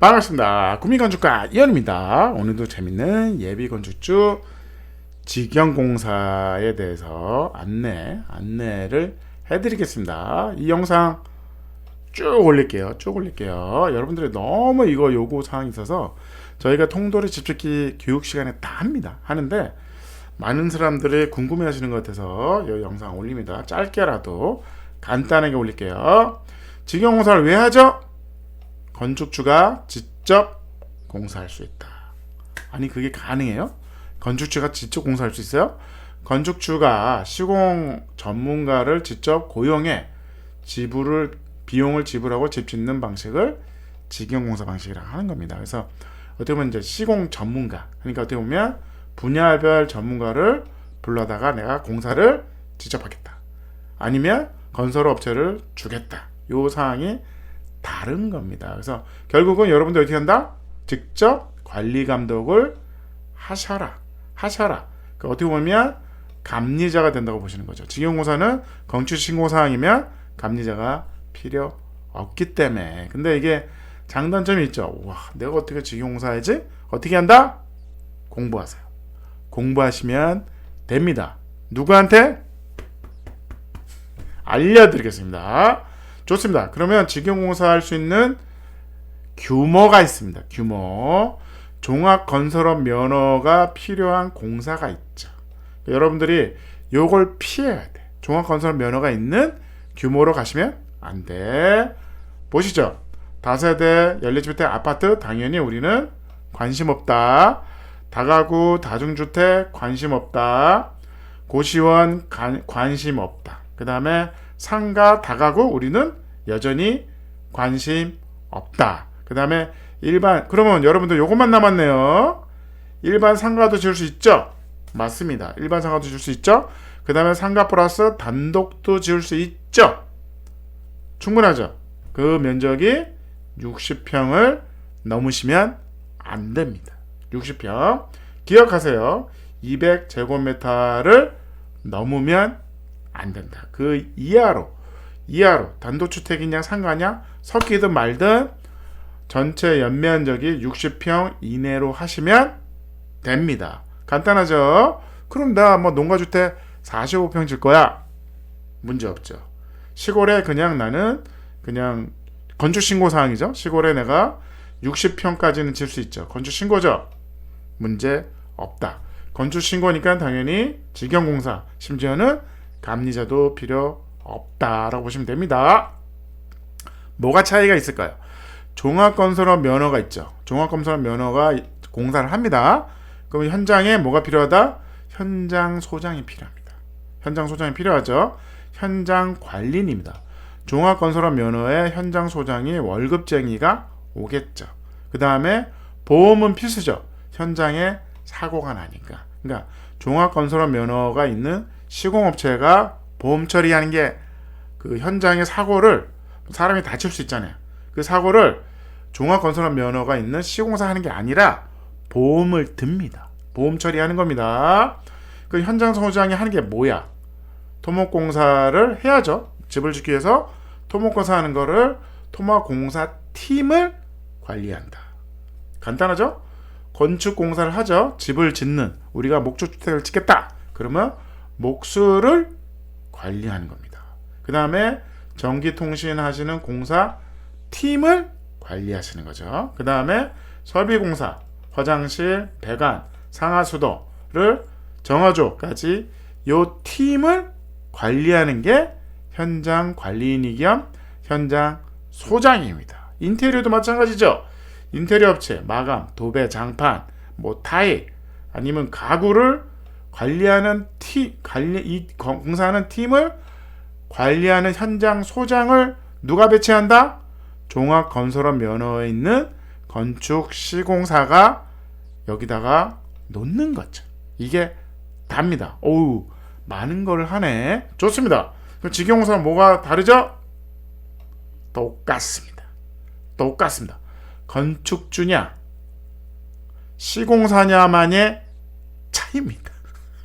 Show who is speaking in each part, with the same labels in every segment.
Speaker 1: 반갑습니다. 구미건축가 이현입니다. 오늘도 재밌는 예비건축주 직영공사에 대해서 안내, 안내를 해드리겠습니다. 이 영상 쭉 올릴게요. 쭉 올릴게요. 여러분들이 너무 이거 요구 사항이 있어서 저희가 통도리 집짓기 교육 시간에 다 합니다. 하는데 많은 사람들이 궁금해 하시는 것 같아서 이 영상 올립니다. 짧게라도 간단하게 올릴게요. 직영공사를 왜 하죠? 건축주가 직접 공사할 수 있다. 아니 그게 가능해요? 건축주가 직접 공사할 수 있어요? 건축주가 시공 전문가를 직접 고용해 지불을 비용을 지불하고 집 짓는 방식을 직영공사 방식이라고 하는 겁니다. 그래서 어떻게 보면 이제 시공 전문가 그러니까 어떻게 보면 분야별 전문가를 불러다가 내가 공사를 직접 하겠다. 아니면 건설 업체를 주겠다. 요 사항이 다른 겁니다. 그래서 결국은 여러분들 어떻게 한다? 직접 관리 감독을 하셔라. 하셔라. 그 어떻게 보면 감리자가 된다고 보시는 거죠. 직영공사는 건축 신고 사항이면 감리자가 필요 없기 때문에. 근데 이게 장단점이 있죠. 와, 내가 어떻게 직영공사하지? 어떻게 한다? 공부하세요. 공부하시면 됩니다. 누구한테? 알려드리겠습니다. 좋습니다. 그러면 직영공사 할 수 있는 규모가 있습니다. 규모. 종합건설업 면허가 필요한 공사가 있죠. 여러분들이 요걸 피해야 돼. 종합건설업 면허가 있는 규모로 가시면 안 돼. 보시죠. 다세대 연립주택 아파트 당연히 우리는 관심 없다. 다가구 다중주택 관심 없다. 고시원 관, 관심 없다. 그 다음에 상가 다가구 우리는 여전히 관심 없다. 그 다음에 일반 그러면 여러분들 요것만 남았네요. 일반 상가도 지을 수 있죠? 맞습니다. 일반 상가도 지을 수 있죠? 그 다음에 상가 플러스 단독도 지을 수 있죠? 충분하죠? 그 면적이 60평을 넘으시면 안 됩니다. 60평. 기억하세요. 200제곱미터를 넘으면 안 된다. 그 이하로 이하로 단독주택이냐 상가냐 섞이든 말든 전체 연면적이 60평 이내로 하시면 됩니다. 간단하죠? 그럼 나 뭐 농가주택 45평 질 거야. 문제 없죠. 시골에 그냥 나는 그냥 건축 신고 사항이죠. 시골에 내가 60평까지는 질 수 있죠. 건축 신고죠. 문제 없다. 건축 신고니까 당연히 직영공사 심지어는 감리자도 필요 없다라고 보시면 됩니다. 뭐가 차이가 있을까요? 종합건설업 면허가 있죠. 종합건설업 면허가 공사를 합니다. 그럼 현장에 뭐가 필요하다? 현장 소장이 필요합니다. 현장 소장이 필요하죠. 현장 관리인입니다. 종합건설업 면허에 현장 소장이 월급쟁이가 오겠죠. 그 다음에 보험은 필수죠. 현장에 사고가 나니까. 그러니까 종합건설업 면허가 있는 시공업체가 보험 처리하는 게 그 현장의 사고를 사람이 다칠 수 있잖아요. 그 사고를 종합건설업 면허가 있는 시공사 하는 게 아니라 보험을 듭니다. 보험 처리하는 겁니다. 그 현장 소장이 하는 게 뭐야? 토목공사를 해야죠. 집을 짓기 위해서 토목공사 하는 거를 토목공사 팀을 관리한다. 간단하죠? 건축공사를 하죠. 집을 짓는 우리가 목조주택을 짓겠다. 그러면 목수를 관리하는 겁니다. 그 다음에 전기통신 하시는 공사 팀을 관리하시는 거죠. 그 다음에 설비공사, 화장실, 배관, 상하수도를 정화조까지 요 팀을 관리하는 게 현장 관리인이 겸 현장 소장입니다. 인테리어도 마찬가지죠. 인테리어 업체, 마감, 도배, 장판, 뭐 타일 아니면 가구를 관리하는 팀, 관리 이 공사하는 팀을 관리하는 현장 소장을 누가 배치한다? 종합건설업 면허에 있는 건축 시공사가 여기다가 놓는 거죠. 이게 답니다. 오우 많은 걸 하네. 좋습니다. 그럼 직영공사 뭐가 다르죠? 똑같습니다. 똑같습니다. 건축주냐 시공사냐만의 차이입니다.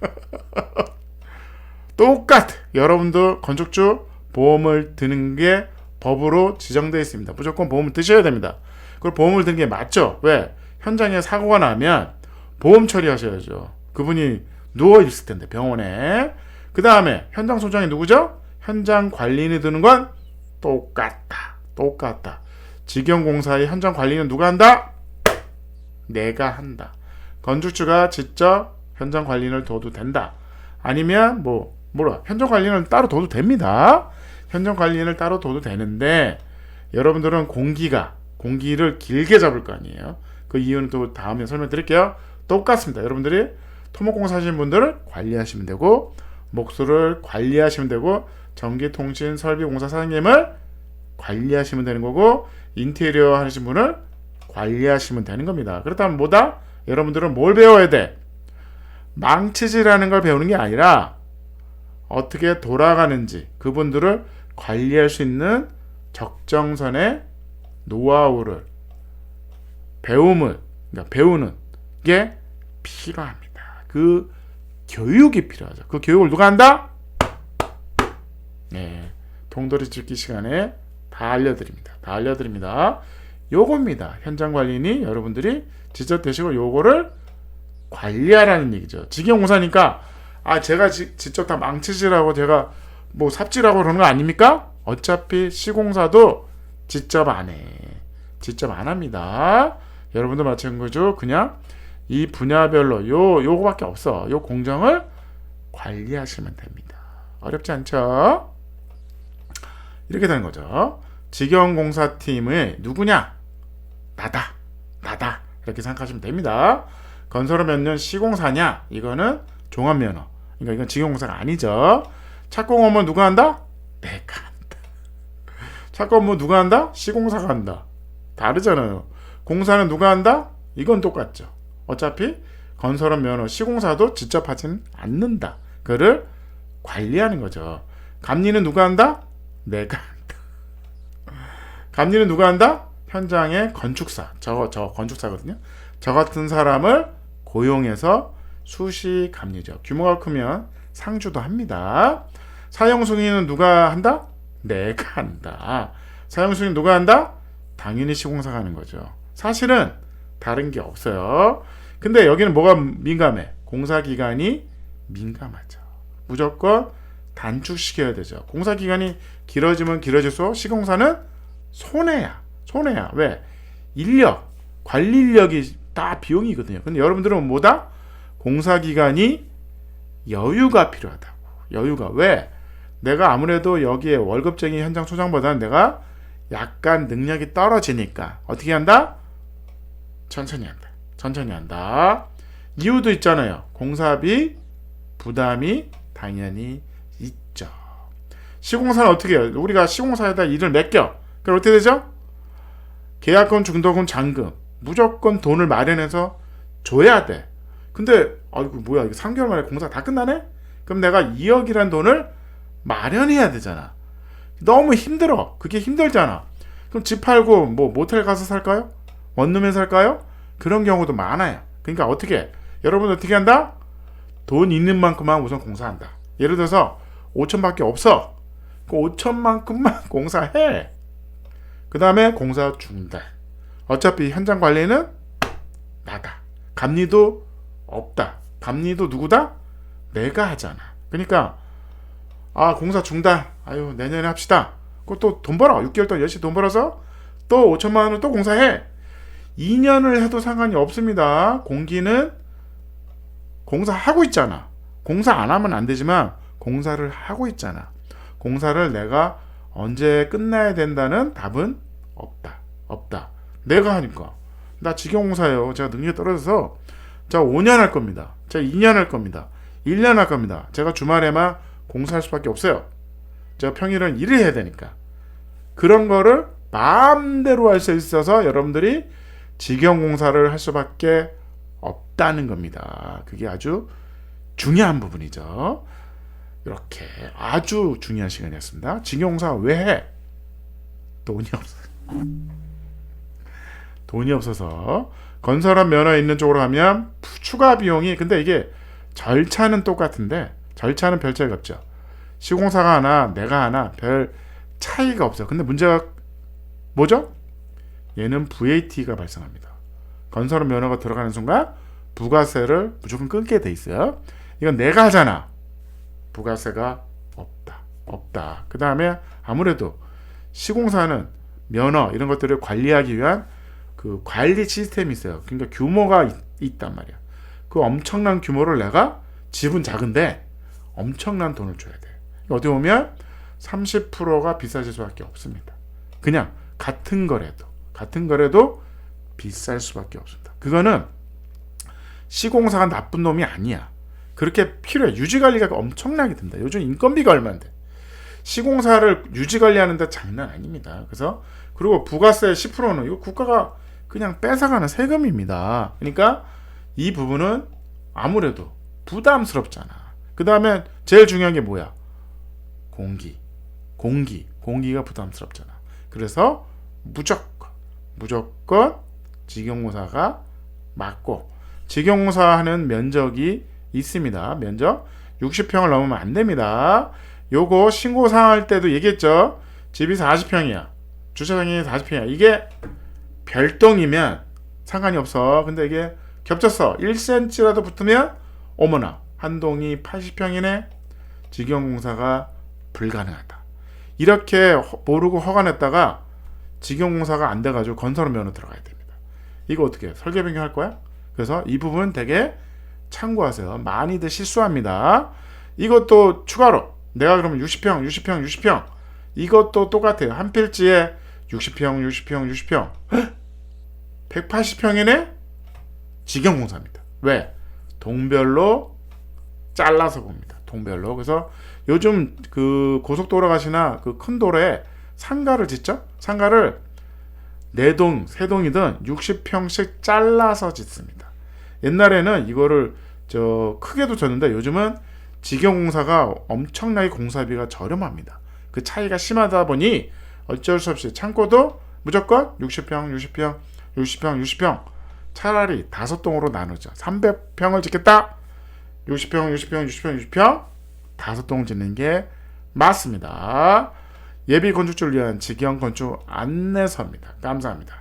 Speaker 1: 똑같. 여러분도 건축주 보험을 드는 게 법으로 지정되어 있습니다. 무조건 보험을 드셔야 됩니다. 그걸 보험을 든게 맞죠? 왜? 현장에 사고가 나면 보험 처리하셔야죠. 그분이 누워 있을 텐데 병원에. 그 다음에 현장 소장이 누구죠? 현장 관리인이 드는 건 똑같다. 똑같다. 직영공사의 현장 관리는 누가 한다? 내가 한다. 건축주가 직접 현장 관리인을 둬도 된다. 아니면 뭐 뭐라 현장 관리인을 따로 둬도 됩니다. 현장 관리인을 따로 둬도 되는데 여러분들은 공기가 공기를 길게 잡을 거 아니에요. 그 이유는 또 다음에 설명드릴게요. 똑같습니다. 여러분들이 토목공사 하시는 분들을 관리하시면 되고 목수를 관리하시면 되고 전기통신 설비공사 사장님을 관리하시면 되는 거고 인테리어 하시는 분을 관리하시면 되는 겁니다. 그렇다면 뭐다? 여러분들은 뭘 배워야 돼? 망치질하는 걸 배우는 게 아니라 어떻게 돌아가는지 그분들을 관리할 수 있는 적정선의 노하우를 배움을 그러니까 배우는 게 필요합니다. 그 교육이 필요하죠. 그 교육을 누가 한다? 네, 동돌이 찍기 시간에 다 알려드립니다. 다 알려드립니다. 요겁니다. 현장 관리인이 여러분들이 직접 되시고 요거를 관리하라는 얘기죠. 직영공사니까 아 제가 지, 직접 다 망치질하고 제가 뭐 삽질하고 그러는 거 아닙니까? 어차피 시공사도 직접 안 해. 직접 안 합니다. 여러분도 마찬가지죠. 그냥 이 분야별로 요 요거밖에 없어. 요 공정을 관리하시면 됩니다. 어렵지 않죠? 이렇게 되는 거죠. 직영공사팀의 누구냐? 나다. 나다. 이렇게 생각하시면 됩니다. 건설은 몇 년 시공사냐? 이거는 종합면허. 그러니까 이건 직영공사가 아니죠. 착공 업무 누가 한다? 내가 한다. 착공 업무 누가 한다? 시공사가 한다. 다르잖아요. 공사는 누가 한다? 이건 똑같죠. 어차피 건설은 면허, 시공사도 직접 하지는 않는다. 그를 관리하는 거죠. 감리는 누가 한다? 내가 한다. 감리는 누가 한다? 현장의 건축사. 저, 저 건축사거든요. 저 같은 사람을 고용해서 수시 감리죠. 규모가 크면 상주도 합니다. 사용 승인은 누가 한다? 내가 한다. 사용 승인 누가 한다? 당연히 시공사가 하는 거죠. 사실은 다른 게 없어요. 근데 여기는 뭐가 민감해? 공사 기간이 민감하죠. 무조건 단축시켜야 되죠. 공사 기간이 길어지면 길어질수록 시공사는 손해야. 손해야. 왜? 인력, 관리 인력이 다 비용이거든요. 근데 여러분들은 뭐다? 공사 기간이 여유가 필요하다고. 여유가 왜? 내가 아무래도 여기에 월급쟁이 현장 소장보다는 내가 약간 능력이 떨어지니까 어떻게 한다? 천천히 한다. 천천히 한다. 이유도 있잖아요. 공사비 부담이 당연히 있죠. 시공사는 어떻게 해요? 우리가 시공사에다 일을 맡겨. 그럼 어떻게 되죠? 계약금, 중도금, 잔금 무조건 돈을 마련해서 줘야 돼. 근데 아이고 뭐야 이거 3개월 만에 공사 다 끝나네? 그럼 내가 2억이란 돈을 마련해야 되잖아. 너무 힘들어. 그게 힘들잖아. 그럼 집 팔고 뭐 모텔 가서 살까요? 원룸에 살까요? 그런 경우도 많아요. 그러니까 어떻게 여러분 어떻게 한다? 돈 있는 만큼만 우선 공사한다. 예를 들어서 5천밖에 없어. 그 5천만큼만 공사해. 그 다음에 공사 중단. 어차피 현장 관리는 나다. 감리도 없다. 감리도 누구다? 내가 하잖아. 그러니까 아 공사 중단. 아유 내년에 합시다. 그것도 돈 벌어. 6개월 동안 열심히 돈 벌어서 또 5천만 원을 또 공사해. 2년을 해도 상관이 없습니다. 공기는 공사하고 있잖아. 공사 안 하면 안 되지만 공사를 하고 있잖아. 공사를 내가 언제 끝나야 된다는 답은 없다. 없다. 내가 하니까. 나 직영공사예요. 제가 능력이 떨어져서 제가 5년 할 겁니다. 제가 2년 할 겁니다. 1년 할 겁니다. 제가 주말에만 공사할 수밖에 없어요. 제가 평일은 일을 해야 되니까. 그런 거를 마음대로 할 수 있어서 여러분들이 직영공사를 할 수밖에 없다는 겁니다. 그게 아주 중요한 부분이죠. 이렇게 아주 중요한 시간이었습니다. 직영공사 왜 해? 돈이 없어. 돈이 없어서 건설업 면허 있는 쪽으로 가면 추가 비용이 근데 이게 절차는 똑같은데 절차는 별 차이가 없죠. 시공사가 하나 내가 하나 별 차이가 없어. 근데 문제가 뭐죠? 얘는 VAT가 발생합니다. 건설업 면허가 들어가는 순간 부가세를 무조건 끊게 돼 있어요. 이건 내가 하잖아. 부가세가 없다. 없다. 그 다음에 아무래도 시공사는 면허 이런 것들을 관리하기 위한 그 관리 시스템이 있어요. 그러니까 규모가 있, 있단 말이야. 그 엄청난 규모를 내가 집은 작은데 엄청난 돈을 줘야 돼. 어디 보면 30%가 비싸질 수밖에 없습니다. 그냥 같은 거래도 같은 거래도 비쌀 수밖에 없습니다. 그거는 시공사가 나쁜 놈이 아니야. 그렇게 필요해. 유지 관리가 엄청나게 든다. 요즘 인건비가 얼마인데. 시공사를 유지 관리하는데 장난 아닙니다. 그래서 그리고 부가세 10%는 이거 국가가 그냥 뺏어가는 세금입니다. 그러니까 이 부분은 아무래도 부담스럽잖아. 그 다음에 제일 중요한 게 뭐야? 공기. 공기. 공기가 부담스럽잖아. 그래서 무조건, 무조건 직영공사가 맞고, 직영공사 하는 면적이 있습니다. 면적 60평을 넘으면 안 됩니다. 요거 신고사항 할 때도 얘기했죠. 집이 40평이야. 주차장이 40평이야. 이게 별동이면 상관이 없어. 근데 이게 겹쳤어. 1cm라도 붙으면 어머나 한 동이 80평이네. 직영공사가 불가능하다. 이렇게 허- 모르고 허가 냈다가 직영공사가 안 돼가지고 건설업 면허 들어가야 됩니다. 이거 어떻게 해? 설계 변경할 거야? 그래서 이 부분 되게 참고하세요. 많이들 실수합니다. 이것도 추가로 내가 그러면 60평, 60평, 60평 이것도 똑같아요. 한 필지에 60평, 60평, 60평 180평이네? 직영공사입니다. 왜? 동별로 잘라서 봅니다. 동별로. 그래서 요즘 그 고속도로 가시나 그 큰 도로에 상가를 짓죠? 상가를 네 동, 세 동이든 60평씩 잘라서 짓습니다. 옛날에는 이거를 저 크게도 졌는데 요즘은 직영공사가 엄청나게 공사비가 저렴합니다. 그 차이가 심하다 보니 어쩔 수 없이 창고도 무조건 60평, 60평, 60평, 60평 차라리 다섯 동으로 나누죠. 300평을 짓겠다. 60평, 60평, 60평, 60평 다섯 동을 짓는 게 맞습니다. 예비 건축주를 위한 직영 건축 안내서입니다. 감사합니다.